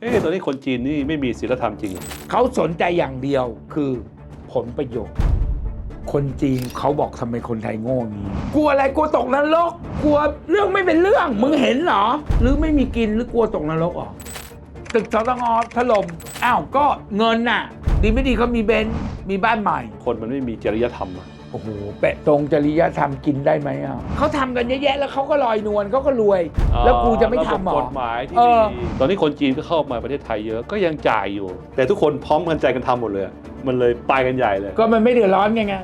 เอ๊ะตอนนี้คนจีนนี่ไม่มีศีลธรรมจริงเหรอเขาสนใจอย่างเดียวคือผลประโยชน์ คนจีนเขาบอกทำไมคนไทยโง่งี้กลัวอะไรกลัวตกนรกกลัวเรื่องไม่เป็นเรื่องมึงเห็นเหรอ หรือไม่มีกินหรือกลัวตกนรกเหรอตึกสตงถล่มอ้าวก็เงินน่ะ ดีไม่ดีเขามีเบนซ์มีบ้านใหม่ คนมันไม่มีจริยธรรมอะ โอ้โหแปะตรงจริยธรรมกินได้ไหมอะเขาทำกันเยอะแยะแล้วเขาก็ลอยนวลเขาก็รวย แล้วกูจะไม่ทำเหรระอบบกฎหมายที่เออ ดีตอนนี้คนจีนก็เข้ามาประเทศไทยเยอะก็ยังจ่ายอยู่ แต่ทุกคนพร้อมกันใจกันทำหมดเลยอะมันเลยไปกันใหญ่เลย ก็มันไม่เดือดร้อนไงไง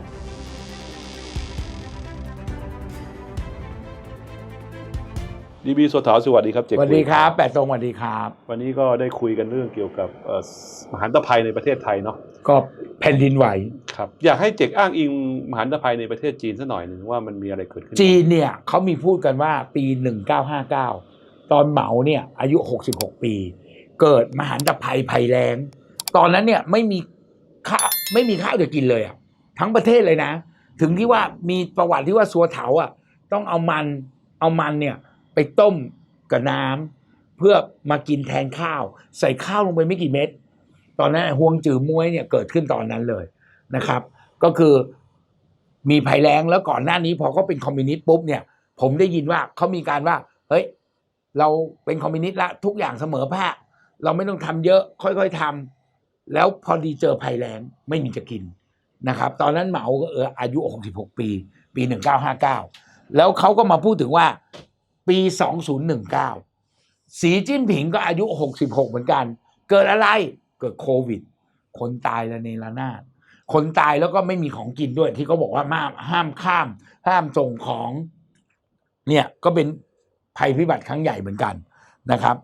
ดีบีสวถาสวัสดีครับเจสวัสดีครับ แปะตรงสวัสดีครับ วันนี้ก็ได้คุยกันเรื่องเกี่ยวกับเอ่อมหันตภัยในประเทศไทยเนาะก็แผ่นดินไหว ครับอยากให้เจกอ้างอิงมหันตภัยในประเทศจีนสักหน่อยหนึ่งว่ามันมีอะไรเกิดขึ้นจีนเนี่ยเขามีพูดกันว่าปี 1959 ตอนเหมาเนี่ยอายุ 66 ปี เกิดมหันตภัยภัยแรงตอนนั้นเนี่ยไม่มีข้าวไม่มีข้าวจะกินเลยอะทั้งประเทศเลยนะ ถึงที่ว่ามีประวัติที่ว่าสัวเถาอะต้องเอามันเอามันเนี่ยไปต้มกับน้ำเพื่อมากินแทนข้าว ใส่ข้าวลงไปไม่กี่เม็ดตอนนั้นห่วงจือมวยเนี่ยเกิดขึ้นตอนนั้นเลย นะครับ ก็คือมีภัยแรงแล้วก่อนหน้านี้พอเขาเป็นคอมมิวนิสต์ปุ๊บเนี่ยผมได้ยินว่าเขามีการว่า เฮ้ย เราเป็นคอมมิวนิสต์ละทุกอย่างเสมอภาคเราไม่ต้องทำเยอะ ค่อยๆทำแล้วพอดีเจอภัยแรงไม่มีจะกินนะครับ ตอนนั้นเหมาก็เอออายุ 66 ปี ปี 1959 แล้วเขาก็มาพูดถึงว่าปี 2019 สีจิ้นผิงก็อายุ 66 เหมือนกัน เกิดอะไรเกิดโควิด คนตายละเนระนาด คนตายแล้วก็ไม่มีของกินด้วย ที่เขาบอกว่าห้ามห้ามข้าม ห้ามส่งของ เนี่ยก็เป็นภัยพิบัติครั้งใหญ่เหมือนกันนะครับ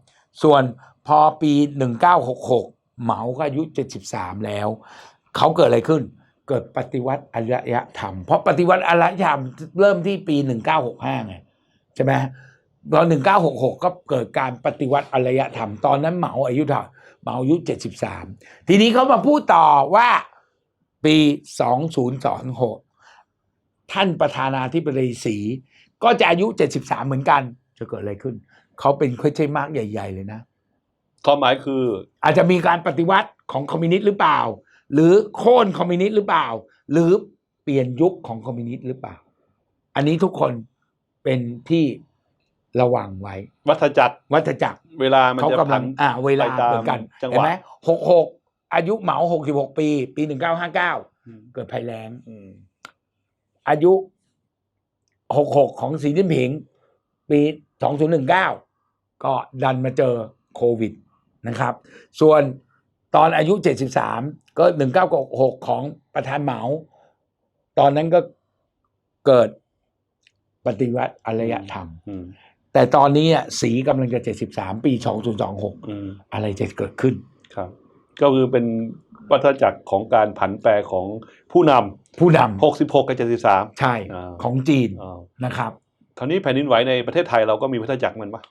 ส่วนพอปี 1966 เหมาก็อายุ 73 แล้ว เขาเกิดอะไรขึ้น เกิดปฏิวัติอารยธรรม เพราะปฏิวัติอารยธรรมเริ่มที่ปี 1965 ไงใช่ไหมตอน1966 ก็เกิดการปฏิวัติอารยธรรม ตอนนั้นเหมาอายุเท่าเหมาอายุ 73 ทีนี้เขามาพูดต่อว่า ปี 2026 ท่านประธานาธิบดีสี ก็จะอายุ 73 เหมือนกัน จะเกิดอะไรขึ้น เขาเป็นค่อยใช่มากใหญ่ ๆ เลยนะความหมายคือ อาจจะมีการปฏิวัติของคอมมิวนิสต์หรือเปล่า หรือโค่นคอมมิวนิสต์หรือเปล่า หรือเปลี่ยนยุคของคอมมิวนิสต์หรือเปล่า อันนี้ทุกคนเป็นที่ระวังไว้ วัฏจักรวัฏจักรเวลามันเขาจะกำพัลันงอ่าเวลาไปตามเหมือนกันจังหวะเห็นไหมหกหก อายุเหมาหกสิบหกปี ปีหนึ่งเก้าห้าเก้าอืมเกิดภัยแล้งอืมอายุหกหกของสีจิ้นผิง ปีสองศูนย์หนึ่งเก้าก็ดันมาเจอโควิดนะครับ ส่วนตอนอายุเจ็ดสิบสามก็หนึ่งเก้าหกของประธานเหมา ตอนนั้นก็เกิดปฏิวัติอารยธรรมอืมแต่ตอนนี้อะสีกำลังจะเจ็ดสิบสามปีสองศูนย์สองหกอืมอะไรจะเกิดขึ้นครับ ก็คือเป็นวัฏจักรของการผันแปรของผู้นผู้นำ66กับำ73 ใช่อ่าของจีนอ่านะครับ คราวนี้แผ่นดินไหวในประเทศไทยเราก็มีวัฏจักรมันปะ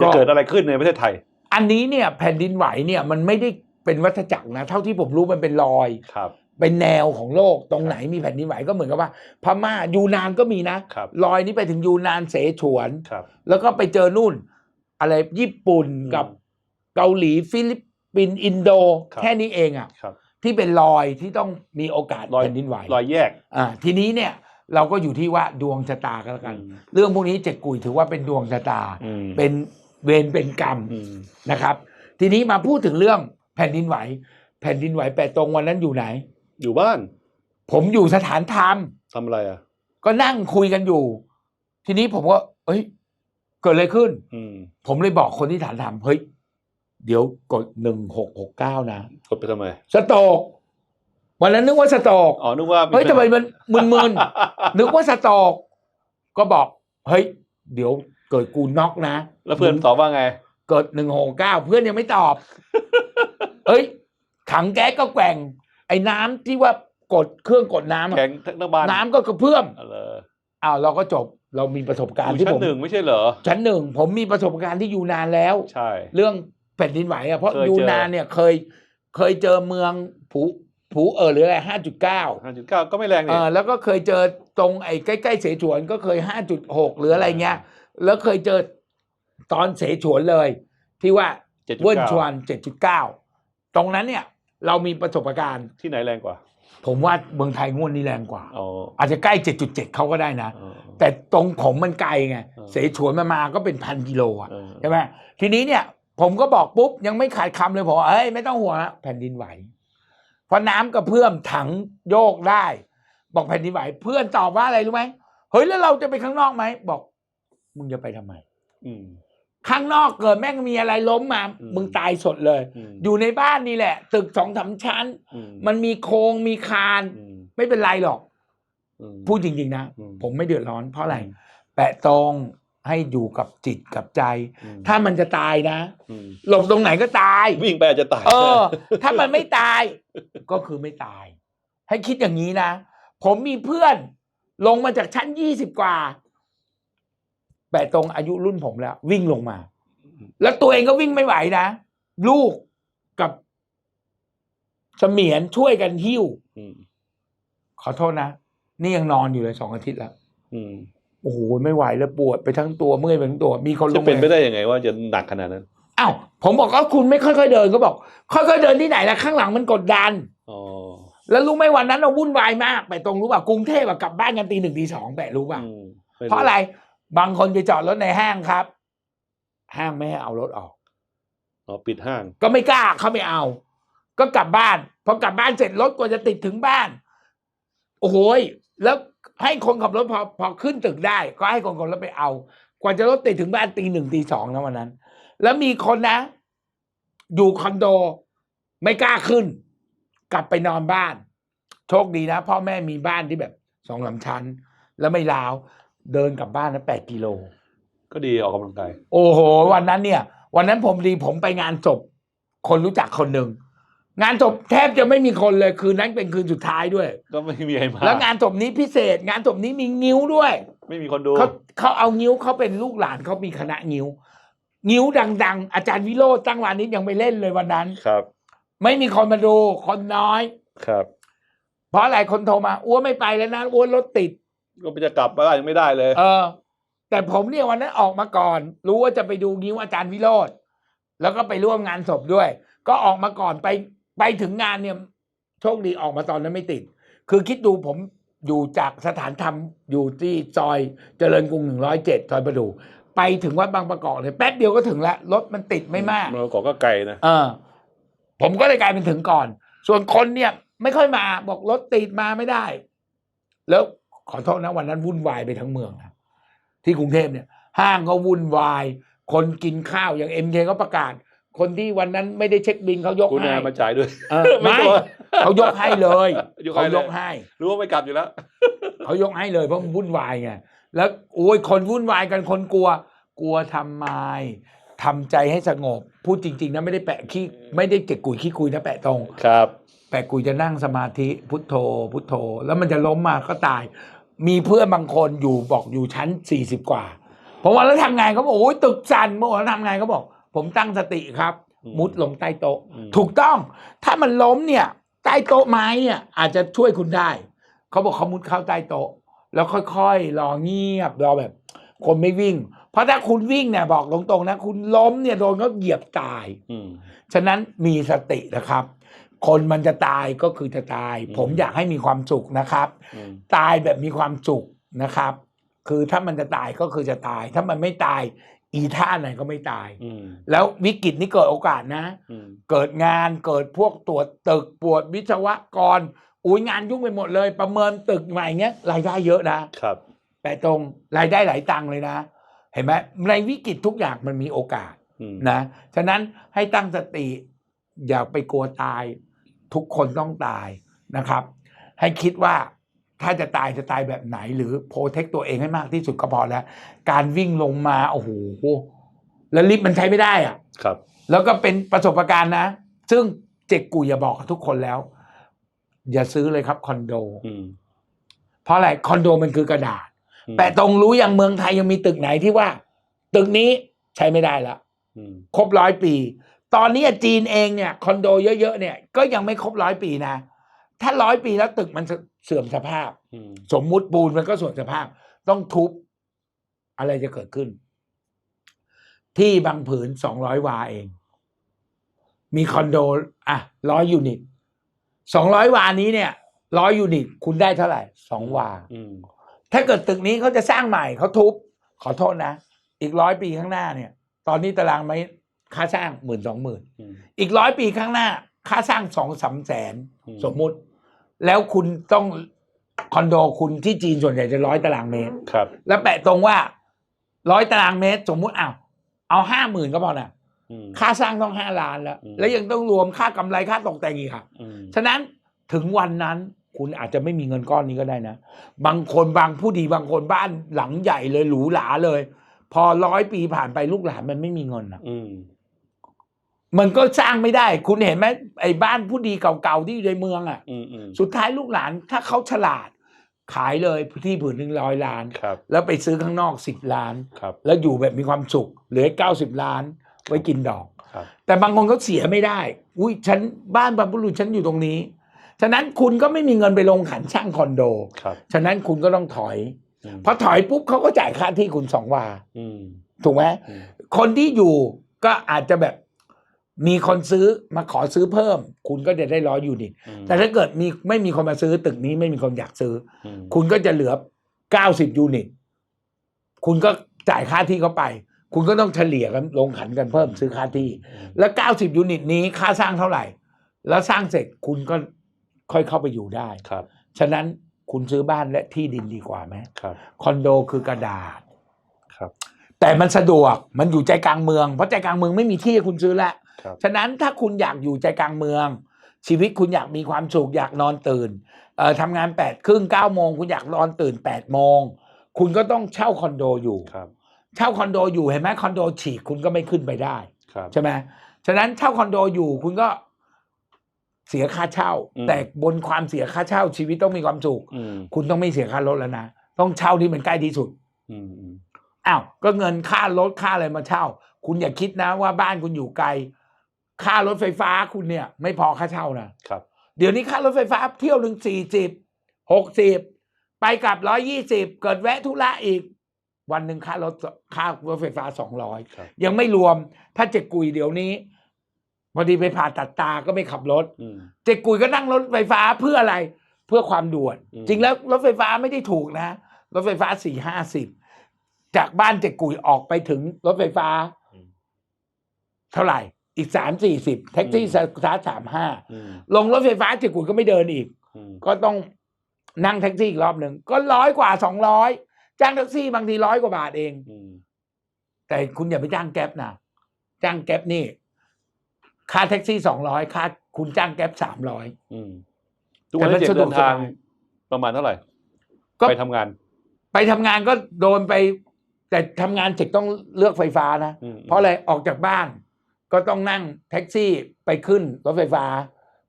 ก็ จะเกิดอะไรขึ้นในประเทศไทยอันนี้เนี่ยแผ่นดินไหวเนี่ยมันไม่ได้เป็นวัฏจักรนะ เท่าที่ผมรู้มันเป็นรอย ครับ เป็นแนวของโลกตรงไหนมีแผ่นดินไหวก็เหมือนกับว่า พม่ายูนานก็มีนะครับ รอยนี้ไปถึงยูนานเสฉวน ครับ แล้วก็ไปเจอนู่น อะไรญี่ปุ่นอืม กับเกาหลีฟิลิป ปินส์อินโดครับ แค่นี้เองอะครับที่เป็นรอยที่ต้องมีโอกาสรอยแผ่นดินไหวรอยแยกอ่าทีนี้เนี่ยเราก็อยู่ที่ว่าดวงชะตาก็แล้วกันอืมเรื่องพวกนี้เจ็กกุยถือว่าเป็นดวงชะตา อืมเป็นเวรเป็นกรรมอืมนะครับ ทีนี้มาพูดถึงเรื่องแผ่นดินไหว แผ่นดินไหวแปดตรงวันนั้นอยู่ไหน อยู่บ้านผมอยู่สถานธรรม ทำอะไรอะ ก็นั่งคุยกันอยู่ ทีนี้ผมก็ เอ้ย เกิดอะไรขึ้น อืม ผมเลยบอกคนที่ฐานธรรมเฮ้ย เดี๋ยวกดหนึ่งหกหกเก้านะกดไปทำไมสโตกวันนั้นนึกว่าสโตกอ๋อนึกว่าเฮ้ยทำไมมันมึนๆนึกว่าสโตกก็บอกเฮ้ย เดี๋ยวเกิดกูน็อกนะ แล้วเพื่อนตอบว่าไง เกิดหนึ่งหกเก้าเพื่อนยังไม่ตอบเอ้ย ถังแก๊สก็แกว่ง ไอ้น้ำที่ว่ากดเครื่องกดน้ำอะแข็งทั้งบ้านน้ำก็กระเพื่อมเอาเลยอ้าวเราก็จบเรามีประสบการณ์อยู่ที่ชั้ผนมหนึ่งไม่ใช่เหรอชั้นหนึ่งผมมีประสบการณ์ที่อยู่นานแล้ว ใช่ เรื่อง แผ่นดินไหวอะเพราะเคยเจอ ยูนานเนี่ยเคยเคยเจอเมืองผูผูเออหรืออะไรห้าจุดเก้าห้าจุดเก้าก็ไม่แรงเอนี่อแล้วก็เคยเจอตรงไอ้ใกล้ๆเสฉวนก็เคยห้าจุดหกหรืออะไรเงี้ย แล้วเคยเจอตอนเสฉวนเลย ที่ว่าเจ็ดจุดเวิร์นเก้าชวนเจ็ดจุดเก้าตรงนั้นเนี่ย เรามีประสบการณ์ ที่ไหนแรงกว่าผมว่าเมืองไทยงวดนี้แรงกว่า อ๋ออาจจะใกล้เจ็ดจุดเจ็ดเขาก็ได้นะ อ๋อ แต่ตรงผมมันไกลไง เออ เสฉวนมามาก็เป็นพันกิโลอะ เออ ใช่ไหมทีนี้เนี่ย ผมก็บอกปุ๊บ ยังไม่ขาดคำเลยผมว่าเฮ้ยไม่ต้องห่วงนะแผ่นดินไหวเพราะน้ำกระเพื่อมถังโยกได้ บอกแผ่นดินไหว เพื่อนตอบว่าอะไรรู้ไหมเฮ้ยแล้วเราจะไปข้างนอกไหมบอก มึงจะไปทำไม อืมข้างนอกเกิดแม่งมีอะไรล้มมาอืมมึงตายสดเลยอืมอยู่ในบ้านนี่แหละ ตึกสองสามชั้นอืมมันมีโครงมีคานอืมไม่เป็นไรหรอกอืมพูดจริงๆนะอืมผมไม่เดือดร้อนเพราะอะไรอืมแปะตรง ให้อยู่กับจิตกับใจอืมถ้ามันจะตายนะอืมหลบตรงไหนก็ตาย วิ่งไปอาจจะตาย เออ ถ้ามันไม่ตาย ก็คือไม่ตาย ให้คิดอย่างนี้นะ ผมมีเพื่อน ลงมาจากชั้นยี่สิบกว่าแปะตรงอายุรุ่นผมแล้ว วิ่งลงมา แล้วตัวเองก็วิ่งไม่ไหวนะ ลูกกับเสมียนช่วยกันหิ้วอืมขอโทษนะ นี่ยังนอนอยู่เลยสองอาทิตย์แล้วอืม โอ้โหไม่ไหวแล้วปวดไปทั้งตัวเมื่อยไปทั้งตัว มีคนลจะงเป็นไปมาได้ยังไงว่าจะหนักขนาดนั้นอ้าวผมบอกว่าคุณไม่ค่อยๆเดินก็บอก ค่อยๆเดินที่ไหนล่ะข้างหลังมันกดดันอ๋อแล้วรู้ไหมวันนั้นเราวุ่นวายมากไปตรงรู้ป่ะกรุงเทพอะกลับบ้านกันตีหนึ่งตีสองแปะรู้ป่ะอืมม่เพราะอะไรบางคนไปจอดรถในห้างครับ ห้างไม่ให้เอารถออกอ๋อปิดห้าง ก็ไม่กล้าเขาไม่เอา ก็กลับบ้านพอกลับบ้านเสร็จรถกว่าจะติดถึงบ้าน โอ้โหย แล้วให้คนขับรถพอพอขึ้นตึกได้ ก็ให้คนขับรถไปเอา กว่าจะรถติดถึงบ้านตีหนึ่งตีสองนะวันนั้น แล้วมีคนนะ อยู่คอนโด ไม่กล้าขึ้น กลับไปนอนบ้าน โชคดีนะพ่อแม่มีบ้านที่แบบสองลำชั้น แล้วไม่ลาว เดินกลับบ้านนะแปดกิโล ก็ดีออกกำลังกาย โอ้โห วันนั้นเนี่ย วันนั้นผมดีผมไปงานศพคนรู้จักคนหนึ่ง งานศพแทบจะไม่มีคนเลยคืนนั้นเป็นคืนสุดท้ายด้วย ก็ไม่มีใครมาแล้วงานศพนี้พิเศษ งานศพนี้มีงิ้วด้วย ไม่มีคนดูเขาเขาเอางิ้วเขาเป็นลูกหลานเขามีคณะงิ้ว งิ้วดัง ๆ อาจารย์วิโรจน์ตั้งวานิชยังไปเล่นเลยวันนั้น ครับ ไม่มีคนมาดูคนน้อย ครับ เพราะอะไรคนโทรมาอ้วนไม่ไปแล้วนะอ้วนรถติด ก็จะกลับบ้านยังไม่ได้เลย เออ แต่ผมเนี่ยวันนั้นออกมาก่อน รู้ว่าจะไปดูงิ้วอาจารย์วิโรธแล้วก็ไปร่วมงานศพด้วย ก็ออกมาก่อนไป ไปถึงงานเนี่ยโชคดีออกมาตอนนั้นไม่ติด คือคิดดูผมอยู่จากสถานธรรมอยู่ที่ซอยเจริญกรุงหนึ่งร้อยเจ็ดซอยประดูไปถึงวัดบางประกอบเลยแป๊บเดียวก็ถึงแล้วรถมันติดไม่มากมันก็ก็ไกลนะเออ ผมก็เลยกลายเป็นถึงก่อน ส่วนคนเนี่ย ไม่ค่อยมาบอกรถติดมาไม่ได้ แล้วขอโทษนะวันนั้นวุ่นวายไปทั้งเมืองนะที่กรุงเทพเนี่ย ห้างก็วุ่นวาย คนกินข้าวอย่างเอ็มเคก็ประกาศ คนที่วันนั้นไม่ได้เช็คบินเขายกคุณให้อามาจ่ายด้วยเออไม่ไม่กลัว เขายกให้เลยยกให้เขาเลย ยกให้ รู้ว่าไม่กลับอยู่แล้ว เขายกให้เลยเพราะมันวุ่นวายไงแล้วโอ้ยคนวุ่นวายกันคนกลัว กลัวทำไมทำใจให้สงบ พูดจริง ๆนะไม่ได้แปะขี้ไม่ได้เก็บกุยขี้คุยนะแปะตรง ครับ แปะกุยจะนั่งสมาธิพุทโธ พุทโธ แล้วมันจะล้มมาก็ตาย มีเพื่อนบางคนอยู่บอกอยู่ชั้นสี่สิบกว่าผมว่าแล้วทำไงเขาบอกโอ้ยตึกสั่นเมื่อวานทำไงเขาบอก ผมตั้งสติครับอืมมุดลงใต้โต๊ะอืมถูกต้อง ถ้ามันล้มเนี่ย ใต้โต๊ะไม้เนี่ยอาจจะช่วยคุณได้ เขาบอกเขามุดเข้าใต้โต๊ะ แล้วค่อยๆรอเงียบรอแบบ คนไม่วิ่ง เพราะถ้าคุณวิ่งเนี่ยบอกตรงๆนะ คุณล้มเนี่ยโดนเขาเหยียบตายอืมฉะนั้นมีสตินะครับคนมันจะตายก็คือจะตายอืมผมอยากให้มีความสุขนะครับอืมตายแบบมีความสุขนะครับ คือถ้ามันจะตายก็คือจะตาย ถ้ามันไม่ตาย อีท่าไหนก็ไม่ตาย อืมแล้ววิกฤตนี้เกิดโอกาสนะ อืมเกิดงานเกิดพวกตรวจตึกปวดวิศวกร อุ้ยงานยุ่งไปหมดเลย ประเมินตึกใหม่เงี้ยรายได้เยอะนะ ครับ แต่ตรงรายได้หลายตังค์เลยนะ เห็นไหมในวิกฤตทุกอย่างมันมีโอกาสอืมนะฉะนั้นให้ตั้งสติอย่าไปกลัวตาย ทุกคนต้องตายนะครับ ให้คิดว่า ถ้าจะตายจะตายแบบไหน หรือโปรเทคตัวเองให้มากที่สุดก็พอแล้ว การวิ่งลงมาโอ้โหแล้วลิฟต์มันใช้ไม่ได้อะครับ แล้วก็เป็นประสบการณ์นะ ซึ่งเจ๊กกุยอย่าบอกกับทุกคนแล้ว อย่าซื้อเลยครับคอนโดอืมเพราะอะไรคอนโดมันคือกระดาษอืมแต่ตรงรู้อย่างเมืองไทยยังมีตึกไหนที่ว่า ตึกนี้ใช้ไม่ได้แล้วอืมครบร้อยปี ตอนนี้จีนเองเนี่ยคอนโดเยอะๆเนี่ย ก็ยังไม่ครบร้อยปีนะถ้าร้อยปีแล้วตึกมัน เสื่อมสภาพอืมสมมุติปูนมันก็เสื่อมสภาพ ต้องทุบ อะไรจะเกิดขึ้น ที่บางผืนสองร้อยวาเอง มีคอนโด อะร้อยยูนิตสองร้อยวานี้เนี่ยร้อยยูนิตคุณได้เท่าไหร่สองวาอืมถ้าเกิดตึกนี้เขาจะสร้างใหม่เขาทุบ ขอโทษนะ อีกร้อยปีข้างหน้าเนี่ย ตอนนี้ตารางไม้ค่าสร้างหมื่นสองหมื่นอืมอีกร้อยปีข้างหน้า ค่าสร้างสองสามแสนอืมสมมุติ แล้วคุณต้องคอนโดคุณที่จีนส่วนใหญ่จะร้อยตารางเมตร ครับ แล้วแปะตรงว่าร้อยตารางเมตร สมมุติอ้าวเอาห้าหมื่นก็พอนะอืม ค่าสร้างต้องห้าล้านแล้ว อืม แล้วยังต้องรวมค่ากำไรค่าตกแต่งอีกค่ะ อืมฉะนั้นถึงวันนั้นคุณอาจจะไม่มีเงินก้อนนี้ก็ได้นะ บางคนบางผู้ดีบางคนบ้านหลังใหญ่เลยหรูหราเลย พอร้อยปีผ่านไปลูกหลานมันไม่มีเงินอะอืม มันก็สร้างไม่ได้ คุณเห็นไหมไอ้บ้านผู้ดีเก่าๆที่อยู่ในเมืองอะ อืมอืมสุดท้ายลูกหลานถ้าเขาฉลาด ขายเลยที่ผืนหนึ่งร้อยล้าน ครับ แล้วไปซื้อข้างนอกสิบล้าน ครับ แล้วอยู่แบบมีความสุข เหลือเก้าสิบล้าน ไว้กินดอก ครับ แต่บางคนเขาเสียไม่ได้ อุ้ยฉันบ้านบรรพบุรุษฉันอยู่ตรงนี้ ฉะนั้นคุณก็ไม่มีเงินไปลงขันช่างคอนโด ครับฉะนั้นคุณก็ต้องถอยอืมพอถอยปุ๊บเขาก็จ่ายค่าที่คุณสองวา อืม ถูกไหมอืม คนที่อยู่ก็อาจจะแบบ มีคนซื้อมาขอซื้อเพิ่ม คุณก็จะได้ร้อยยูนิตอืมแต่ถ้าเกิดมีไม่มีคนมาซื้อตึกนี้ไม่มีคนอยากซื้ออืมคุณก็จะเหลือเก้าสิบยูนิต คุณก็จ่ายค่าที่เขาไป คุณก็ต้องเฉลี่ยกันลงขันกันเพิ่มซื้อค่าที่อืมแล้วเก้าสิบยูนิตนี้ค่าสร้างเท่าไหร่ แล้วสร้างเสร็จคุณก็ค่อยเข้าไปอยู่ได้ครับ ฉะนั้นคุณซื้อบ้านและที่ดินดีกว่าไหมครับคอนโดคือกระดาษครับ แต่มันสะดวกมันอยู่ใจกลางเมืองเพราะใจกลางเมืองไม่มีที่ให้คุณซื้อละครับ ฉะนั้นถ้าคุณอยากอยู่ใจกลางเมือง ชีวิตคุณอยากมีความสุขอยากนอนตื่นเอ่อทำงานแปดครึ่งเก้าโมงคุณอยากนอนตื่นแปดโมงคุณก็ต้องเช่าคอนโดอยู่ครับเช่าคอนโดอยู่เห็นไหมคอนโดฉีกคุณก็ไม่ขึ้นไปได้ครับใช่ไหมฉะนั้นเช่าคอนโดอยู่คุณก็เสียค่าเช่าอืมแต่บนความเสียค่าเช่า ชีวิตต้องมีความสุขอืมคุณต้องไม่เสียค่ารถแล้วนะต้องเช่าที่มันใกล้ที่สุดอืมอืมอ้าวก็เงินค่ารถค่าอะไรมาเช่า คุณอย่าคิดนะว่าบ้านคุณอยู่ไกล ค่ารถไฟฟ้าคุณเนี่ย ไม่พอค่าเช่านะครับ เดี๋ยวนี้ค่ารถไฟฟ้าเที่ยวหนึ่งสี่สิบหกสิบไปกลับร้อยยี่สิบเกิดแวะธุระอีก วันหนึ่งค่ารถค่ารถไฟฟ้าสองร้อยครับ ยังไม่รวม ถ้าเจ็กกุยเดี๋ยวนี้พอดีไปผ่าตัดตาก็ไม่ขับรถ อืม เจ็กกุยก็นั่งรถไฟฟ้าเพื่ออะไรเพื่อความด่วน อืม จริงแล้วรถไฟฟ้าไม่ได้ถูกนะ รถไฟฟ้าสี่ห้าสิบจากบ้านเจ็กกุยออกไปถึงรถไฟฟ้าเท่าไหร่ อีกสามสี่สิบแท็กซี่สตาร์ทสามห้าอืมลงรถไฟฟ้าเจ็กกุยก็ไม่เดินอีกอืมก็ต้องนั่งแท็กซี่อีกรอบหนึ่งก็ร้อยกว่าสองร้อยจ้างแท็กซี่บางทีร้อยกว่าบาทเองอืมแต่คุณอย่าไปจ้างแก๊ปนะจ้างแก๊ปนี่ ค่าแท็กซี่สองร้อยค่าคุณจ้างแก๊ปสามร้อยอืมทุกวันนี้แต่มันเจ็ดสะดเดิวกนทางสบายประมาณเท่าไหร่ก็ไปทำงาน ไปทำงานก็โดนไป แต่ทำงานเสร็จต้องเลือกไฟฟ้านะอืมเพราะอะไรออกจากบ้าน ก็ต้องนั่งแท็กซี่ไปขึ้นรถไฟฟ้า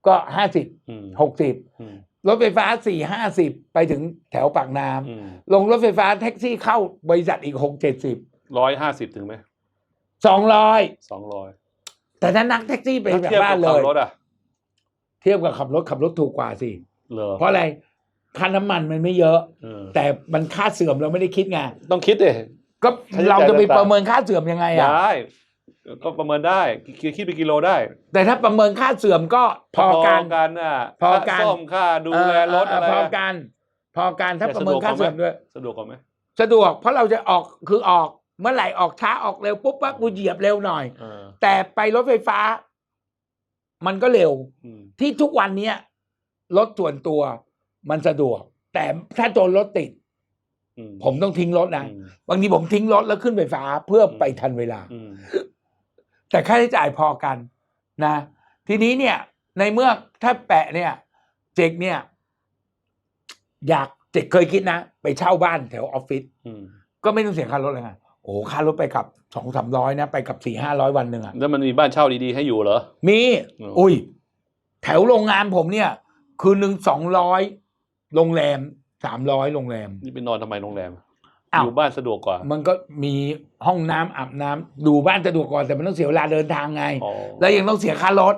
ก็ห้าสิบอืมหกสิบอืมรถไฟฟ้าสี่ห้าสิบไปถึงแถวปากน้ำอืมลงรถไฟฟ้าแท็กซี่เข้าบริษัทอีกหกเจ็ดสิบร้อยห้าสิบถึงไหมสองร้อยสองร้อยแต่ถ้านั่งแท็กซี่ไปถ้าแบบเทียบบ้ากันบเลขับยรถอะเทียบกับขับรถขับรถถูกกว่าสิเหรอเพราะอะไรค่าน้ำมันมันไม่เยอะเออแต่มันค่าเสื่อมเราไม่ได้คิดไงต้องคิดดิก็ค่าใช้จ่ายเราจะไปต่างๆประเมินค่าเสื่อมยังไงอะได้ ก็ประเมินได้คิดคิดเป็นกิโลได้ แต่ถ้าประเมินค่าเสื่อมก็พอกันกันอะพอกันค่าซ่อมค่าดูแลรถเอออะไรเออพออะกัน พอกันถ้าแต่ประเมินสะดวกค่าเสื่อมกว่าไหมด้วย สะดวกกว่าไหมสะดวกเพราะเราจะออกคือออกเมื่อไหร่ออกช้าออกเร็วปุ๊บปั๊บกูเหยียบเร็วหน่อยเออแต่ไปรถไฟฟ้า มันก็เร็วอืมที่ทุกวันเนี้ยรถส่วนตัวมันสะดวก แต่ถ้าโดนรถติดอืมผมต้องทิ้งรถนะอืมบางทีผมทิ้งรถแล้วขึ้นไฟฟ้าเพื่อไปทันเวลาอืม แต่ค่าใช้จ่ายพอกันนะ ทีนี้เนี่ยในเมื่อถ้าแปะเนี่ย เจกเนี่ย อยากเจกเคยคิดนะ ไปเช่าบ้านแถวออฟฟิศอืมก็ไม่ต้องเสียค่ารถเลยไงโอ้โหค่ารถไปกลับสองสามร้อยนะไปกลับสี่ห้าร้อยวันหนึ่งอะแล้วมันมีบ้านเช่าดีๆให้อยู่เหรอ มีอ๋ออุ้อุ้ย แถวโรงงานผมเนี่ย คืนหนึ่งสองร้อยโรงแรมสามร้อยโรงแรม นี่ไปนอนทำไมโรงแรม อ้าวอยู่บ้านสะดวกกว่า มันก็มีห้องน้ำอาบน้ำดูบ้านสะดวกก่อนแต่มันต้องเสียเวลาเดินทางไงอ๋อแล้วยังต้องเสียค่ารถ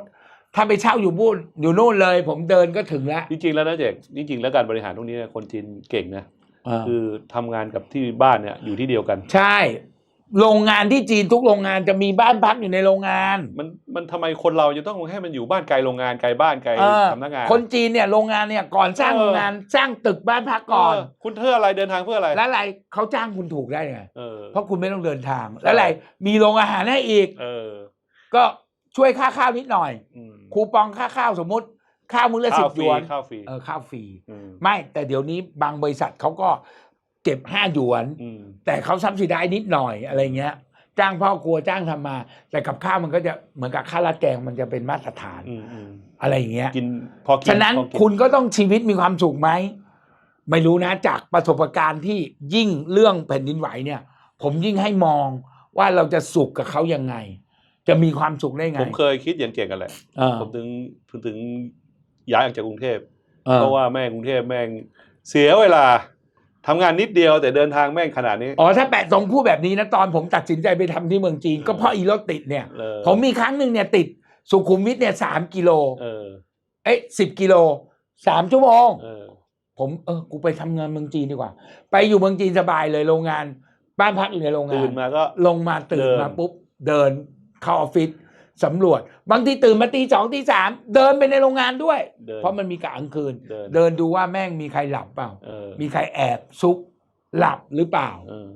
ถ้าไปเช่าอยู่บุ่นอยู่นู่นเลย ผมเดินก็ถึงแล้วจริงๆแล้วนะเจกจริงๆแล้วการบริหารตรงนี้คนจีนเก่งนะอ่าคือทำงานกับที่บ้านเนี่ยอยู่ที่เดียวกัน ใช่ โรงงานที่จีนทุกโรงงานจะมีบ้านพักอยู่ในโรงงาน มันมันทำไมคนเราจะต้องให้มันอยู่บ้านไกลโรงงานไกลบ้านไกลเออ สำนักงาน คนจีนเนี่ยโรงงานเนี่ยก่อนสร้างเออ โรงงานสร้างตึกบ้านพักก่อน เคุณเพื่ออะไรเดินทางเพื่ออะไรแล้วอะไรเขาจ้างคุณถูกได้ไงเออเพราะคุณไม่ต้องเดินทางใช่แล้วอะไรมีโรงอาหารให้อีก เออก็ช่วยค่าข้าวนิดหน่อย อืมคูปองค่าข้าวสมมุติ ข้าวมื้อละสิข้าวบฟหยรีวนข้าวฟรีเออข้าวฟรี ม ไม่แต่เดี๋ยวนี้บางบริษัทเขาก็ เก็บห้าหยวน อืม แต่เขาซับซิได้นิดหน่อยอะไรเงี้ย จ้างพ่อครัวจ้างทำมา แต่กับข้าวมันก็จะเหมือนกับข้าวราดแกงมันจะเป็นมาตรฐานอืมอืมอะไรอย่างเงี้ย กินพอกินฉะนั้นพอกิคุณก็ต้องชีวิตมีความสุขไหม ไม่รู้นะจากประสบการณ์ที่ยิ่งเรื่องแผ่นดินไหวเนี่ย ผมยิ่งให้มองว่าเราจะสุขกับเขายังไง จะมีความสุขได้ไงผมเคยคิดอย่างเก่งกันแหละ เออผมถึงผมถึงย้ายออกจากกรุงเทพ ออ เพราะว่าแม่งกรุงเทพแม่งเสียเวลา ทำงานนิดเดียวแต่เดินทางแม่งขนาดนี้ อ๋อถ้าแปะตรงพูดแบบนี้นะตอนผมตัดสินใจไปทำที่เมืองจีน ก็เพราะอีรถติดเนี่ย เออ ผมมีครั้งหนึ่งเนี่ยติดสุขุมวิทเนี่ยสามกิโล เออ เอ้ยสิบกิโลสามชั่วโมง เออ ผมเออกูไปทำงานเมืองจีนดีกว่า ไปอยู่เมืองจีนสบายเลยโรงงาน บ้านพักอยู่ในโรงงานตื่นมาก็ ลงมาตื่นเดิน มาปุ๊บเดินเข้าออฟฟิศ สำรวจ บางทีตื่นมาตีสองตีสามเดินไปในโรงงานด้วย เดิน เพราะมันมีกะกลางคืน เดินเดินดูว่าแม่งมีใครหลับเปล่า เออมีใครแอบซุกหลับหรือเปล่า เออ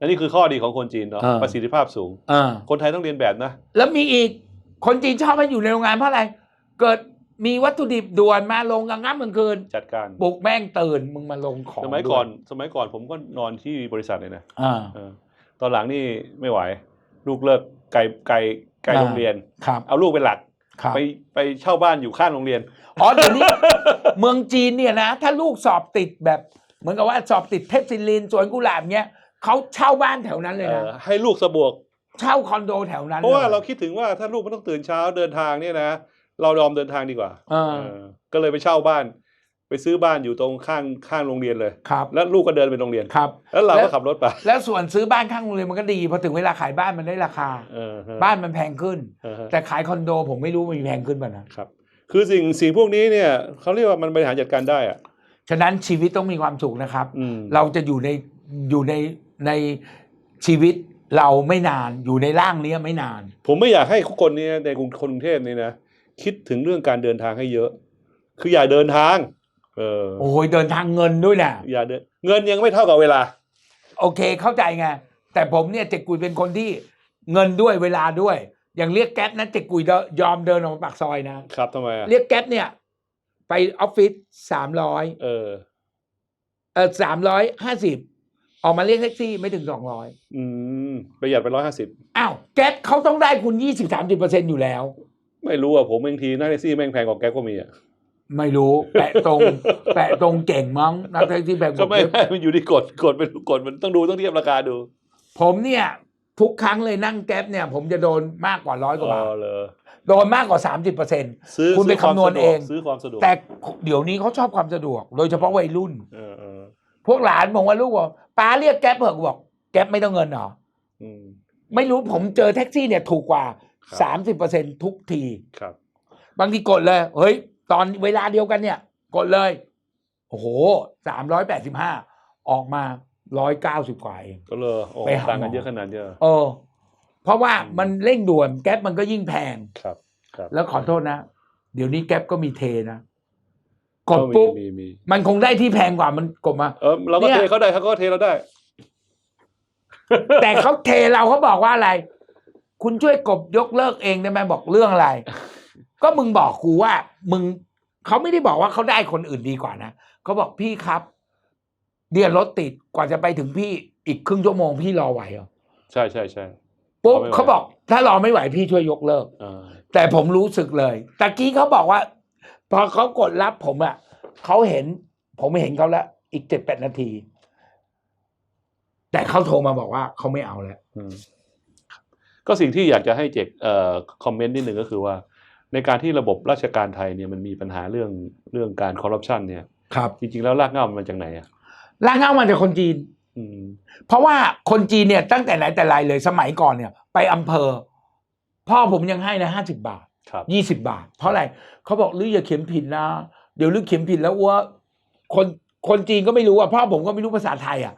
อันนี้คือข้อดีของคนจีนเนาะเออ ประสิทธิภาพสูง อ่า คนไทยต้องเรียนแบบนะ แล้วมีอีกคนจีนชอบให้อยู่ในโรงงานเพราะอะไร เกิดมีวัตถุดิบด่วนมาลงกลางค่ำกลางคืนจัดการ ปลุกแม่งตื่นมึงมาลงของสมัยก่อนด้วสมัยก่อนผมก็นอนที่บริษัทเลยนะอ่า เออตอนหลังนี่ไม่ไหว ลูกเลิกไกลไกล ไกลอ่าโรงเรียน ครับ เอาลูกเป็นหลัก ครับไปไปเช่าบ้านอยู่ข้างโรงเรียน อ๋อเดี๋ยวนี้ เมืองจีนเนี่ยนะ ถ้าลูกสอบติดแบบ เหมือนกับว่าสอบติดเทพศิรินทร์สวนกุหลาบเนี้ยเขาเช่าบ้านแถวนั้นเลยเอนะอให้ลูกสะบวก เช่าคอนโดแถวนั้นเพราะว่าลยเราคิดถึงว่าถ้าลูกมันต้องตื่นเช้าเดินทางเนี่ยนะ เรายอมเดินทางดีกว่าเออเออก็เลยไปเช่าบ้านไป ซื้อบ้านอยู่ตรงข้างข้างโรงเรียนเลย ครับแล้วลูกก็เดินไปโรงเรียน ครับ แล้วเราแล้ก็วขับรถไป แล้วส่วนซื้อบ้านข้างโรงเรียนมันก็ดีพอถึงเวลาขายบ้านมันได้ราคา เออฮะบ้านมันแพงขึ้น เออฮะแต่ขายคอนโดผมไม่รู้มันมีแพงขึ้นป่ะนะครับ คือสิ่งสิ่งพวกนี้เนี่ยเขาเรียกว่ามันบริหารจัดการได้อะฉะนั้นชีวิตต้องมีความสุขนะครับ อืมเราจะอยู่ในอยู่ในในชีวิตเราไม่นานอยู่ในร่างเนี้ยไม่นาน ผมไม่อยากให้คนเนี้ในกรุงคนกรุงเทพนี่นะคิดถึงเรื่องการเดินทางให้เยอะ คืออย่าเดินทาง เออโอ้ยเดินทางเงินด้วยนะอย่าเดินเงินยังไม่เท่ากับเวลา โอเคเข้าใจไงแต่ผมเนี่ยเจกกุยเป็นคนที่เงินด้วยเวลาด้วย อย่างเรียกแก๊ปนะเจกกุยยอมเดินออกมาปากซอยนะครับทำไมอะเรียกแก๊ปเนี่ย ไปออฟฟิศสามร้อยเออเออสามร้อยห้าสิบออกมาเรียกแท็กซี่ไม่ถึงสองร้อยอืมประหยัดไปร้อยห้าสิบอ้าวแก๊ปเขาต้องได้คุณยี่สิบสามสิบเปอร์เซ็นอยู่แล้ว ไม่รู้อะผมบางทีนั่งแท็กซี่แม่งแพงกว่าแก๊ปก็มีอะ ไม่รู้แปะตรง แปะตรงเก่งมั้งนักแท็กซี่แพงกก็ว่าไม่แก๊ปไม่มันอยู่ที่กฎกฎเป็นกฎมันต้องดูต้องเทียบราคาดู ผมเนี่ย ทุกครั้งเลยนั่งแก๊ปเนี่ย ผมจะโดนมากกว่าร้อยกว่าบาทอ๋อเลยโดนมากกว่าสามสิบเปอร์เซ็นซื้อคุณไปซื้อความคำนวณสะดเอวกงซื้อความสะดวกแต่เดี๋ยวนี้เขาชอบความสะดวก โดยเฉพาะวัยรุ่นเออเออพวกหลานบอกว่าลูกบอกป้าเรียกแก๊ปเถอะกูบอก แก๊ปไม่ต้องเงินเหรออืมไม่รู้ผมเจอแท็กซี่เนี่ยถูกกว่าครับสามสิบเปอร์เซ็นทุกทีครับบางทีกดเลยเฮ้ย ตอนเวลาเดียวกันเนี่ย กดเลย โอ้โหสามร้อยแปดสิบห้าออกมาร้อยเก้าสิบกว่าเองก็เลยโอ้ไปหาต่างกันหมอเยอะขนาดเยอะเออ เพราะว่ามันเร่งด่วนแก๊ปมันก็ยิ่งแพงครับ ครับ แล้วขอโทษนะ เดี๋ยวนี้แก๊ปก็มีเทนะกดก็มีปุ๊บมีมีมันคงได้ที่แพงกว่ามันกดมา เออเราก็เนี่ยเทเขาได้เขาก็เทเราได้ แต่เขาเทเราเขาบอกว่าอะไร คุณช่วยกบยกเลิกเองได้ไหมบอกเรื่องอะไร ก็มึงบอกกูว่า มึงเขาไม่ได้บอกว่าเขาได้คนอื่นดีกว่านะเขาบอกพี่ครับ เดียรถติดกว่าจะไปถึงพี่อีกครึ่งชั่วโมงพี่รอไหวเหรอใช่ใช่ใช่ปุ๊บเขาไม่ไหวเขาบอก ถ้ารอไม่ไหวพี่ช่วยยกเลิกอ่าแต่ผมรู้สึกเลยตะกี้เขาบอกว่า พอเขากดรับผมอะเขาเห็น ผมเห็นเขาแล้วอีกเจ็ดแปดนาที แต่เขาโทรมาบอกว่าเขาไม่เอาแล้วอืมก็สิ่งที่อยากจะให้เจกเอ่อคอมเมนต์นิดหนึ่งก็คือว่า ในการที่ระบบราชการไทยเนี่ยมันมีปัญหาเรื่องเรื่องการคอร์รัปชันเนี่ยครับ จริงๆแล้วรากเหง้ามันมาจากไหนอะล่างเงามาจากคนจีน อืม เพราะว่าคนจีนเนี่ยตั้งแต่ไหนแต่ไรเลยสมัยก่อนเนี่ย ไปอำเภอ พ่อผมยังให้นะห้าสิบาทครับยี่สิบาท เพราะอะไรเขาบอกลืออย่าเขียนผิดนะเดี๋ยวลือเขียนผิดแล้วว่าคนคนจีนก็ไม่รู้อะพ่อผมก็ไม่รู้ภาษาไทยอะ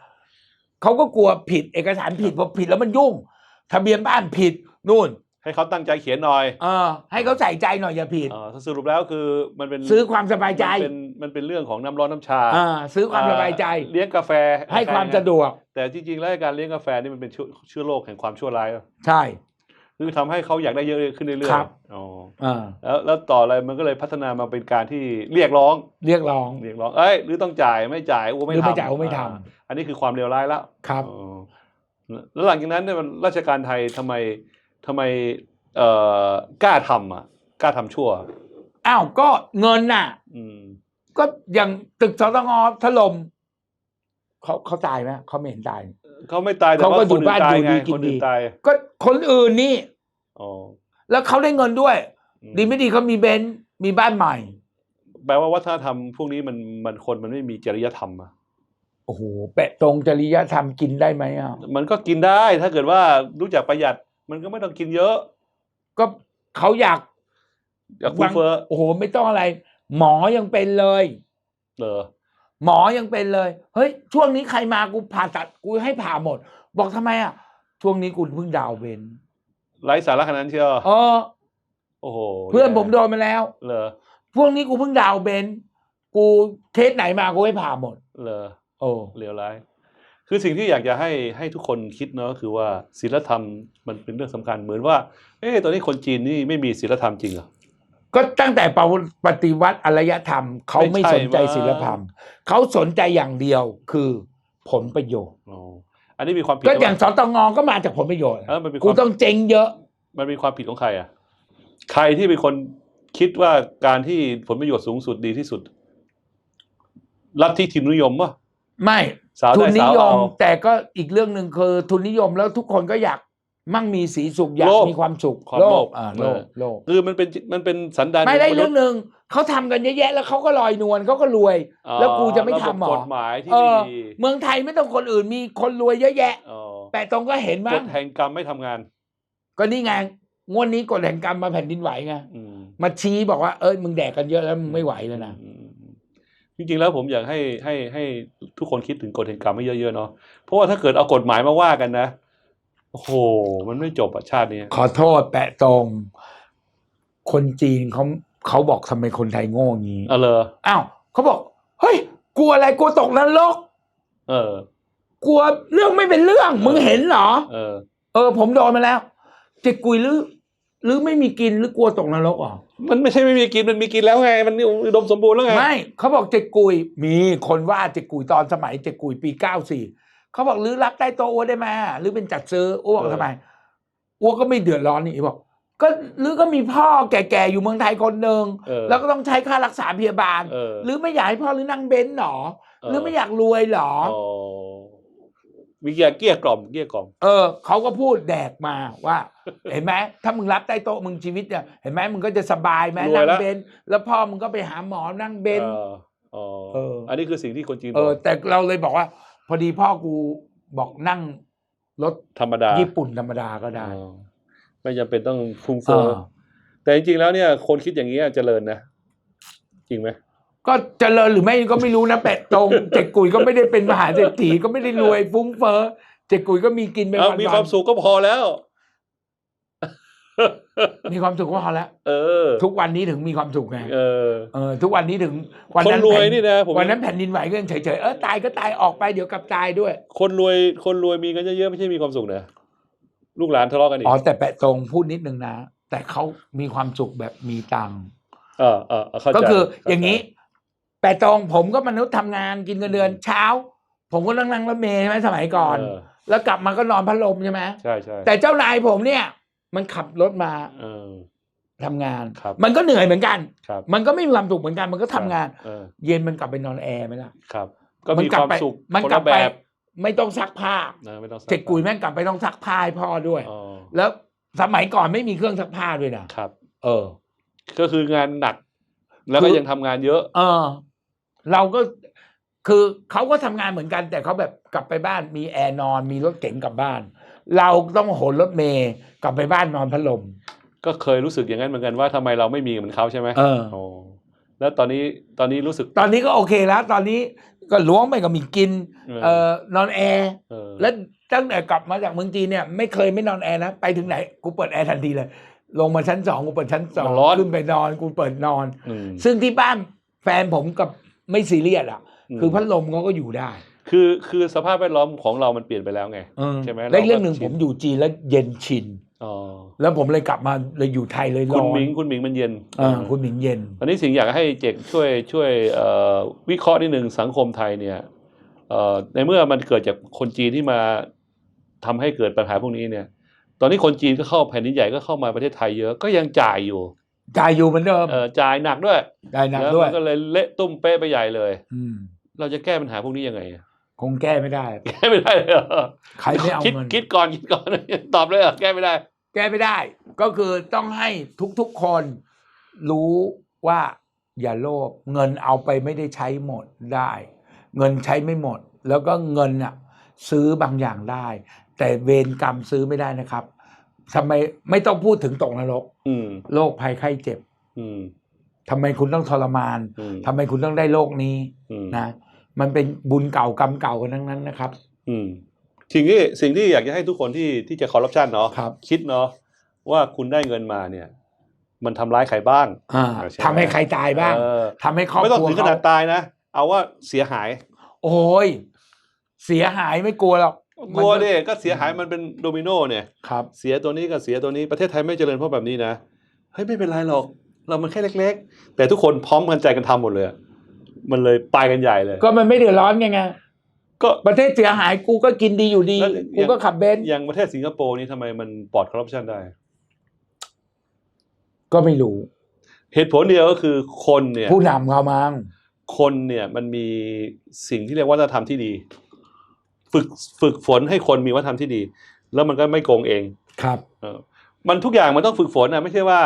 เขาก็กลัวผิดเอกสารผิดพอผิดแล้วมันยุ่ง ทะเบียนบ้านผิดนู่น ให้เขาตั้งใจเขียนหน่อยเออ ให้เขาใส่ใจหน่อยอย่าผิด เออสรุปแล้วคือมันเป็นซื้อความสบายใจมันเป็นมันเป็นเรื่องของน้ำร้อนน้ำชาอ่าซื้อความสบายใจ เลี้ยงกาแฟให้ความสะดวก แต่จริงๆแล้วการเลี้ยงกาแฟนี่มันเป็นเชื้อเชื้อโรคแห่งความชั่วร้ายใช่ คือทำให้เขาอยากได้เยอะขึ้นเรื่อยครับ ๆอ๋ออ่าแล้วแล้วต่ออะไรมันก็เลยพัฒนามาเป็นการที่เรียกร้อง เรียกร้อง เรียกร้อง เอ้ย หรือต้องจ่ายไม่จ่ายอูไม่หรือทำไม่จ่ายอูไม่ทำ อ่อันนี้คือความเลวร้ายแล้วครับอ๋อแล้วหลังจากนั้นเนี่ยมันราชการไทยทำไม ทำไมเอ่อกล้าทำอะกล้าทำชั่ว อ้าวก็เงินน่ะ อืม ก็อย่างตึกสตงถล่มเขาเขาตายไหมเขาไม่เห็นตาย เขาไม่ตายแต่เขาก็ว่าอยู่คนอื่นบ้านตายอยู่ไงดีกินคนอื่นดี ตายก็คนอื่นนี่ อ๋อแล้วเขาได้เงินด้วย อืดีไม่ดีเขามีเบนซ์มีบ้านใหม่ แปลว่าวัฒนธรรมพวกนี้มันมันคนมันไม่มีจริยธรรมอะโอ้โหแปะตรงจริยธรรมกินได้ไหมอะมันก็กินได้ถ้าเกิดว่ารู้จักประหยัด มันก็ไม่ต้องกินเยอะ ก็เขาอยากอยากฟุ้งเฟ้อโอ้โหไม่ต้องอะไร หมอยังเป็นเลยเหรอหมอยังเป็นเลย เฮ้ย ช่วงนี้ใครมากูผ่าตัดกูให้ผ่าหมด บอกทำไมอะ ช่วงนี้กูเพิ่งดาวน์เบนซ์ไร้สาระขนาดนั้นเชียวเออโอ้โหเพื่อนผมโดนมาแล้วเหรอพวกนี้กูเพิ่งดาวน์เบนซ์กูเคสไหนมากูให้ผ่าหมดเหรอโอ้เลวร้าย คือสิ่งที่อยากจะให้ให้ทุกคนคิดเนาะก็คือว่าศีลธรรมมันเป็นเรื่องสำคัญเหมือนว่า เอ๊ะตอนนี้คนจีนนี่ไม่มีศีลธรรมจริงเหรอก็ตั้งแต่ปฏิวัติอารยธรรม เขาไม่ไม่ใช่สนใจมั้งศิลธรรม เขาสนใจอย่างเดียวคือผลประโยชน์อ๋ออันนี้มีความผิดก็อย่างหรืสตงก็มาจากผลประโยชน์เออมันเป็นคกูวามต้องเจ๊งเยอะ มันเป็นความผิดของใครอะใครที่เป็นคนคิดว่าการที่ผลประโยชน์สูงสุดดีที่สุดลัทธิทิมนิยมป่ะ ไม่สาวทุได้นนิสาวยมเอาแต่ก็อีกเรื่องหนึ่งคือทุนนิยมแล้วทุกคนก็อยากมั่งมีสีสุขอยากโลภมีความสุขความโลโลภภอ่าเอโลอภโลภคือมันเป็นมันเป็นสันดานไม่ได้ขเรื่องหนึ่งเขาทำกันเยอะแยะแล้วเขาก็ลอยนวลเขาก็รวย อ๋อแล้วกูจะไม่ทำหรอ ระบบกฎหมายที่เอไม่อ ดีเมืองไทยไม่ต้องคนอื่นมีคนรวยเยอะแยะ อ๋อแต่ตรงก็เห็นกมั้ฎงแห่งกรรมไม่ทำงานก็นี่ไงงวดนี้กฎแห่งกรรมมาแผ่นดินไหวไงอืมมาชี้บอกว่าเอ้ยมึงแดกกันเยอะแล้วมึงไม่ไหวแล้วนะ อืมอืมอืม จริงๆแล้วผมอยากให้ให้ให้ทุกคนคิดถึงกฎแห่งกรรมให้เยอะๆเนาะเพราะว่าถ้าเกิดเอากฎหมายมาว่ากันนะโอ้โห มันไม่จบอะชาตินี้ขอโทษแปะตรง คนจีนเขาเขาบอกทำไมคนไทยโง่อย่างนี้เออเลยอ้าวเขาบอก เฮ้ย กลัวอะไรกลัวตกนรกเออ กลัวเรื่องไม่เป็นเรื่อง มึงเห็นเหรอ เออ เออ ผมโดนมาแล้วจะกุยหรือหรือไม่มีกินหรือกลัวตกนรกอะ มันไม่ใช่ไม่มีกินมันมีกินแล้วไง มันอุดมสมบูรณ์แล้วไงไม่เขาบอกเจกุย มีคนว่าเจกุยตอนสมัยเจกุยปีเก้าสี่เขาบอกหรือรับใต้โต๊ะอ้วได้ไหมหรือเป็นจัดซื้ออ้วบอกทำไมอ้วก็ไม่เดือดร้อนนี่บอกก็หรือก็มีพ่อแก่ๆอยู่เมืองไทยคนหนึ่งเออแล้วก็ต้องใช้ค่ารักษาพยาบาลเออหรือไม่อยากให้พ่อหรือนั่งเบนซ์หรอหรือไม่อยากรวยหรออ๋อ มีเกียร์เกลี้ยกล่อมเกลี้ยกล่อม เออเขาก็พูดแดกมาว่า เห็นไหมถ้ามึงรับใต้โต๊ะมึงชีวิตเนี่ยเห็นไหมมึงก็จะสบายไหมรวยนั่งแล้ว เบนซ์แล้วพ่อมึงก็ไปหาหมอนั่งเบนซ์ เอออ๋อเอออั อันนี้คือสิ่งที่คนจีนบเอออกแต่เราเลยบอกว่า พอดีพ่อกูบอกนั่งรถธรรมดาญี่ปุ่นธรรมดาก็ได้อ๋อไม่จำเป็นต้องฟุ้งเอเฟ้ออแต่จริงๆแล้วเนี่ย คนคิดอย่างนี้เจริญนะ จริงไหม ก็เจริญหรือไม่ก็ไม่รู้นะแปะตรงเจกกุยก็ไม่ได้เป็นมหาเศรษฐีก็ไม่ได้รวยฟุ้งเฟ้อเจกกุยก็มีกินไปเอาวันๆมีความสุขก็พอแล้วมีความสุขก็พอแล้ว เออทุกวันนี้ถึงมีความสุขไงเออเออทุกวันนี้ถึงวันคนนั้นรวยแผ่นี่นะผมวันนั้นแผ่นดินไหวก็ยังเฉยๆเออตายก็ตายออกไปเดี๋ยวกลับตายด้วย คนรวยคนรวยมีกันเยอะๆไม่ใช่มีความสุขนะลูกหลานทะเลาะกันอีกอ๋อแต่แปะตรงพูดนิดนึงนะ แต่เขามีความสุขแบบมีตังค์ เออเออเเข้าใจก็คือเข้ใจอย่างนี้ แปะตรงผมก็มนุษย์ทำงานกินเงินเดือนเช้า ผมก็นั่งนั่งรถเมล์ใช่ไหมสมัยก่อน เออแล้วกลับมาก็นอนพัดลมใช่ไหมใช่ใช่แต่เจ้านายผมเนี่ย มันขับรถมาเออทำงาน ครับมันก็เหนื่อยเหมือนกัน ครับมันก็ไม่มีความสุขเหมือนกันมันก็ทำงาน เออเย็นมันกลับไปนอนแอร์ไหมล่ะ ครับ ก็มัมีกลัความไปสุขมันคนกลัละบแบไปบไม่ต้องซักผ้านะไม่ต้องเจ็กกุยแม่งกลับไปต้องซักผ้าให้พ่อด้วย อ๋อแล้วสมัยก่อนไม่มีเครื่องซักผ้าด้วยนะครับ เออ ก็คืองานหนัก แล้วก็คือยังทำงานเยอะ เออ เราก็คือเขาก็ทำงานเหมือนกัน แต่เขาแบบกลับไปบ้านมีแอร์นอนมีรถเก๋งกลับบ้าน เราต้องโหนรถเมย์กลับไปบ้านนอนพัดลม ก็เคยรู้สึกอย่างนั้นเหมือนกันว่าทำไมเราไม่มีเหมือนเขาใช่ไหมเออโอ้แล้วตอนนี้ตอนนี้รู้สึก ตอนนี้ก็โอเคแล้ว ตอนนี้ก็ล้วงไปก็มีกินเอ่อนอนแอร์เออแล้วตั้งแต่กลับมาจากเมืองจีนเนี่ยไม่เคยไม่นอนแอร์นะไปถึงไหนกูเปิดแอร์ทันทีเลย ลงมาชั้นสองกูเปิดชั้นสองมันร้อนขึ้นไปนอนกูเปิดนอนอืมซึ่งที่บ้านแฟนผมกับ ไม่ซีเรียสอะมคือพัดลมเขาก็อยู่ได้ คือคือสภาพแวดล้อมของเรามันเปลี่ยนไปแล้วไงเออใช่ไหมและอีกเรื่องหนึ่งเราก็ชินผมอยู่จีนแล้วเย็นชินอ๋อแล้วผมเลยกลับมาเลยอยู่ไทยเลยคุร้ณอนหมิงคุณหมิงมันเย็นเออคุณหมิงเย็นอันนี้สิ่งอยากให้เจกช่วยช่วยเอ่อวิเคราะห์นิดหนึ่งสังคมไทยเนี่ยเอ่อในเมื่อมันเกิดจากคนจีนที่มาทำให้เกิดปัญหาพวกนี้เนี่ย ตอนนี้คนจีนก็เข้าแผ่นดินใหญ่ก็เข้ามาประเทศไทยเยอะก็ยังจ่ายอยู่ จ่ายอยู่เหมือนเดิมเออจ่ายหนักด้วยจ่ายหนักแล้วด้วมัยนก็เลยเละตุ้มเป๊ะไปใหญ่เลย อืม เราจะแก้ปัญหาพวกนี้ยังไงอะคงแก้ไม่ได้ แก้ไม่ได้เลยเหรอใครไม่เอาคิดเงินคิดก่อนคิดก่อนตอบเลยเหรอแก้ไม่ได้ แก้ไม่ได้ ก็คือต้องให้ทุกๆคนรู้ว่าอย่าโลภเงินเอาไปไม่ได้ใช้หมดได้ เงินใช้ไม่หมด แล้วก็เงินอะ ซื้อบางอย่างได้ แต่เวรกรรมซื้อไม่ได้นะครับ ทำไมไม่ต้องพูดถึงตกนรกอืมโรคภัยไข้เจ็บอืม ทำไมคุณต้องทรมานอืม ทำไมคุณต้องได้โรคนี้อืม นะ มันเป็นบุญเก่ากรรมเก่ากันทั้งนั้นนะครับ อืมสิ่งที่สิ่งที่อยากจะให้ทุกคนที่ที่จะคอร์รัปชันเนาะครับ คิดเนาะว่าคุณได้เงินมาเนี่ย มันทำร้ายใครบ้าง อ่าใช่ไหมทำให้ใครตายบ้างเออทำให้ครอบไม่ต้องครัวถึงขนาดเขาตายนะ เอาว่าเสียหาย โอ้ยเสียหายไม่กลัวหรอก กลัวมันดิก็เสียหายมันเป็นโดมิโนเนี่ยครับเสียตัวนี้ก็เสียตัวนี้ประเทศไทยไม่เจริญเพราะแบบนี้นะเฮ้ยไม่เป็นไรหรอก เรามันแค่เล็ก ๆ แต่ทุกคนพร้อมกันใจกันทำหมดเลยอะมันเลยไปกันใหญ่เลย ก็มันไม่เดือดร้อนไงไงก็ประเทศเสียหายกูก็กินดีอยู่ดีแล้วกูก็ขับเบนซ์อย่างประเทศสิงคโปร์นี่ทำไมมันปลอดคอร์รัปชันได้ ก็ไม่รู้ เหตุผลเดียวก็คือคนเนี่ย ผู้นำเขามั้งคนเนี่ยมันมีสิ่งที่เรียกว่าวัฒนธรรมที่ดี ฝึกฝึกฝนให้คนมีวัฒนธรรมที่ดี แล้วมันก็ไม่โกงเองครับเออมันทุกอย่างมันต้องฝึกฝนนะไม่ใช่ว่า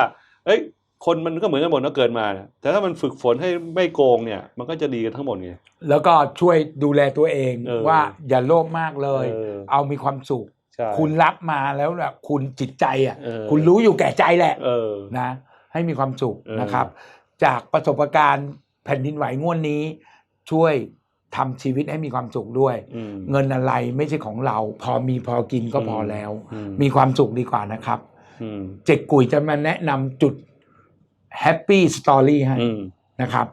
เอ้ย คนมันก็เหมือนกันหมดนะเกิดมานะแต่ถ้ามันฝึกฝนให้ไม่โกงเนี่ย มันก็จะดีกันทั้งหมดไง แล้วก็ช่วยดูแลตัวเองเออว่าอย่าโลภมากเลย เออ เอามีความสุข ใช่ คุณรับมาแล้วนะคุณจิตใจอะ เออ คุณรู้อยู่แก่ใจแหละเออ นะ ให้มีความสุขเออ นะครับ จากประสบการณ์แผ่นดินไหวงวดนี้ ช่วย ทำชีวิตให้มีความสุขด้วยอืมเงินอะไรไม่ใช่ของเรา พอมีพอกินก็พอแล้วอืมมีความสุขดีกว่านะครับอืมเจ็กกุยจะมาแนะนำจุดแฮปปี้สตอรี่ให้อืมนะครับ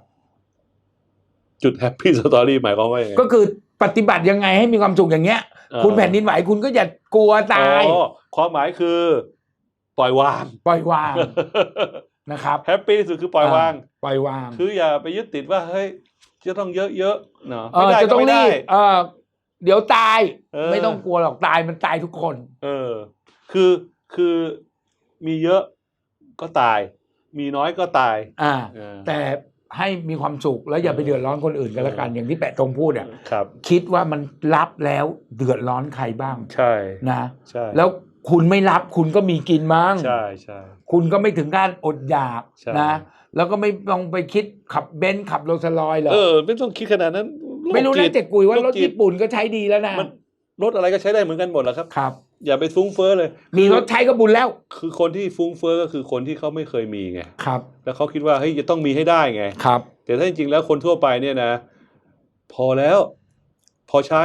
จุดแฮปปี้สตอรี่หมายความว่ายังไงก็คือปฏิบัติยังไงให้มีความสุขอย่างเงี้ยเออคุณแผ่นดินไหวคุณก็อย่ากลัวตายอ๋อความหมายคือ ปล่อยวาง ปล่อยวางนะครับแฮปปี้ที่สุดคือปล่อยวาง ปล่อยวาง คืออย่าไปยึดติดว่าเฮ้ย จะต้องเยอะๆเนาะเอไม่อได้จะก็ต้องไม่รีได้ บเออเดี๋ยวตาย เออ ไม่ต้องกลัวหรอกตายมันตายทุกคน เออ คือคือมีเยอะก็ตาย มีน้อยก็ตายอ่า เออ แต่ให้มีความสุขแล้วอย่าไปเดือดร้อนคนอื่นกันละกันเออออย่างที่แปะตรงพูดอะครับ คิดว่ามันรับแล้วเดือดร้อนใครบ้างใช่นะใช่แล้วคุณไม่รับคุณก็มีกินมั้งใช่ใช่ คุณก็ไม่ถึงการอดอยากใช่ นะ แล้วก็ไม่ต้องไปคิดขับเบนซ์ขับโรลส์รอยซ์หรอกเออ ไม่ต้องคิดขนาดนั้นโลกไม่รู้จินะตเจ็กกุยว่ารถโลกจิต ญี่ปุ่นก็ใช้ดีแล้วนะมันรถอะไรก็ใช้ได้เหมือนกันหมดแหละครับ ครับ อย่าไปฟุ้งเฟ้อเลยมีรถใช้ก็บุญแล้วคือคนที่ฟุ้งเฟ้อก็คือคนที่เขาไม่เคยมีไงครับแล้วเขาคิดว่าเฮ้ยจะต้องมีให้ได้ไง ครับ แต่ถ้าจริงๆแล้วคนทั่วไปเนี่ยนะ พอแล้ว พอใช้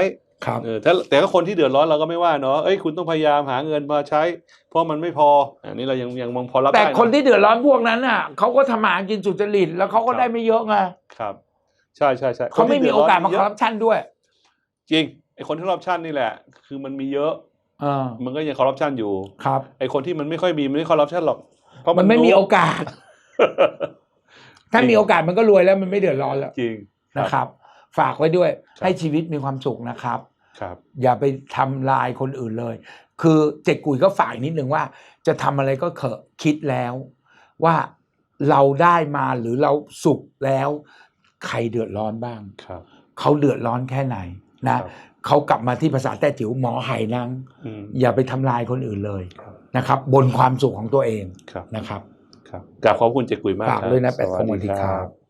ครับเออถ้าแต่ก็คนที่เดือดร้อนเราก็ไม่ว่าเนาะเอ้ยคุณต้องพยายามหาเงินมาใช้ เพราะมันไม่พออันนี้เรายังยังมองพอรับแต่ได้ะคนที่เดือดร้อนพวกนั้นน่ะเขาก็ทำมาหากินสุจริตแล้วเขาก็ได้ไม่เยอะไงครับ ใช่ใช่ใช่เขาไม่มีโอกาสมาเยคอร์รัปชันด้วย จริงไอคนที่คอร์รัปชันนี่แหละ คือมันมีเยอะเออมันก็ยังคอร์รัปชันอยู่ครับไอคนที่มันไม่ค่อยมีมันไม่คอร์รัปชันหรอกเพราะมันไม่มีรู้โอกาส ถ้ามีโอกาสมันก็รวยแล้วมันไม่เดือดร้อนแล้วจริงนะครับ ฝากไว้ด้วยครับให้ชีวิตมีความสุขนะครับครับ อย่าไปทำลายคนอื่นเลย คือเจ็กกุยก็ฝากนิดนึงว่า จะทำอะไรก็เขอะคิดแล้วว่าเราได้มาหรือเราสุขแล้ว ใครเดือดร้อนบ้างครับเขาเดือดร้อนแค่ไหนครันะบเขากลับมาที่ภาษาแต้จิ๋วหมอไหนังอืมอย่าไปทำลายคนอื่นเลยครับนะครับ บนความสุขของตัวเองครับนะครับ ครับกราบขอบคุณเจกุยมากฝากครับด้วยนะแปดสวัสสวัสดีครับ